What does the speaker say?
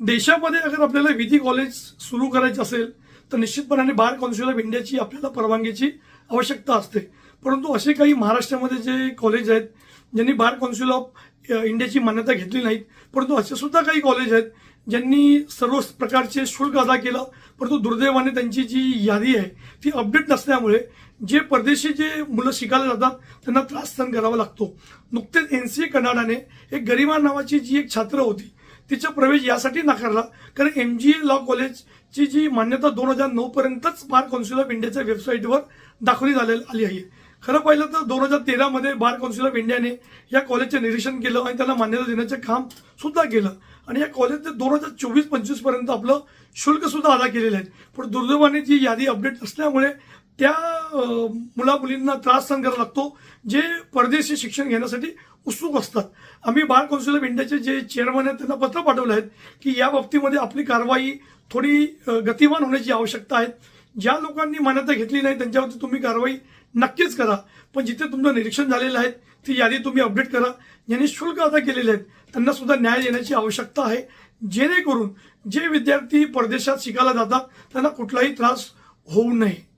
देशामध्ये अगर आपल्याला विधी कॉलेज सुरू करायचं असेल तर निश्चितपणाने बार काउन्सिल ऑफ इंडियाची आपल्याला परवानगीची आवश्यकता असते. परंतु असे काही महाराष्ट्रामध्ये जे कॉलेज आहेत ज्यांनी बार काउन्सिल ऑफ इंडियाची मान्यता घेतली नाहीत परंतु असे सुद्धा काही कॉलेज आहेत ज्यांनी सर्व प्रकारचे शुल्क अदा केलं परंतु दुर्दैवाने त्यांची जी यादी आहे ती अपडेट नसल्यामुळे जे परदेशी जे मुलं शिकायला जातात त्यांना त्रास सहन करावा लागतो. नुकतेच एन सी ए कनाडाने एक गरिमा नावाची जी एक छात्र होती तिचा प्रवेश यासाठी नाकारला. कारण एम जी ए लॉ कॉलेजची जी मान्यता दोन हजार नऊ पर्यंतच बार काउन्सिल ऑफ इंडियाच्या वेबसाईटवर दाखवली झालेली आली आहे. खरं पाहिलं तर दोन हजार तेरामध्ये बार काउन्सिल ऑफ इंडियाने या कॉलेजचे निरीक्षण केलं आणि त्याला मान्यता देण्याचं काम सुद्धा केलं. आणि या कॉलेजचं दोन हजार चोवीस पंचवीसपर्यंत आपलं शुल्क सुद्धा अदा केलेलं आहे. पण दुर्दैवाने जी यादी अपडेट असल्यामुळे त्या मुला मुलींना त्रास सहन करावा लागतो जे परदेशी शिक्षण घेण्यासाठी उत्सुक असतात. आम्ही बार काउन्सिल ऑफ इंडियाचे जे चेअरमन आहेत त्यांना पत्र पाठवलं आहेत की या बाबतीमध्ये आपली कारवाई थोडी गतिमान होण्याची आवश्यकता आहे. ज्या लोकांनी मान्यता घेतली नाही त्यांच्यावरती तुम्ही कारवाई नक्कीच करा. पण जिथे तुमचं निरीक्षण झालेलं आहे ती यादी तुम्ही अपडेट करा. ज्यांनी शुल्क अदा केलेले आहेत त्यांना सुद्धा न्याय देण्याची आवश्यकता आहे. जेणेकरून जे विद्यार्थी परदेशात शिकायला जातात त्यांना कुठलाही त्रास होऊ नये.